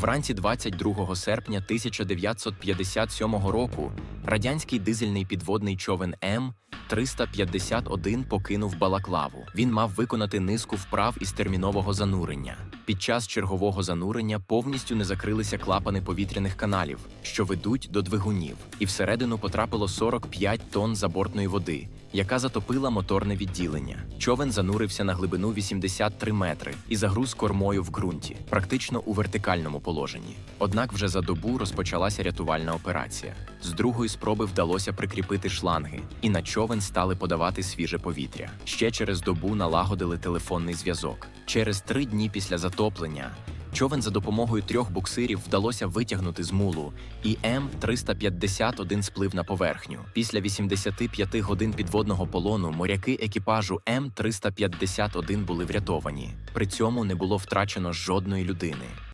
Вранці 22 серпня 1957 року радянський дизельний підводний човен М 351 покинув Балаклаву. Він мав виконати низку вправ із термінового занурення. Під час чергового занурення повністю не закрилися клапани повітряних каналів, що ведуть до двигунів, і всередину потрапило 45 тонн забортної води, яка затопила моторне відділення. Човен занурився на глибину 83 метри і загруз кормою в ґрунті, практично у вертикальному положенні. Однак вже за добу розпочалася рятувальна операція. З другої спроби вдалося прикріпити шланги, і на човен стали подавати свіже повітря. Ще через добу налагодили телефонний зв'язок. Через три дні після затоплення човен за допомогою трьох буксирів вдалося витягнути з мулу, і М-351 сплив на поверхню. Після 85 годин підводного полону моряки екіпажу М-351 були врятовані. При цьому не було втрачено жодної людини.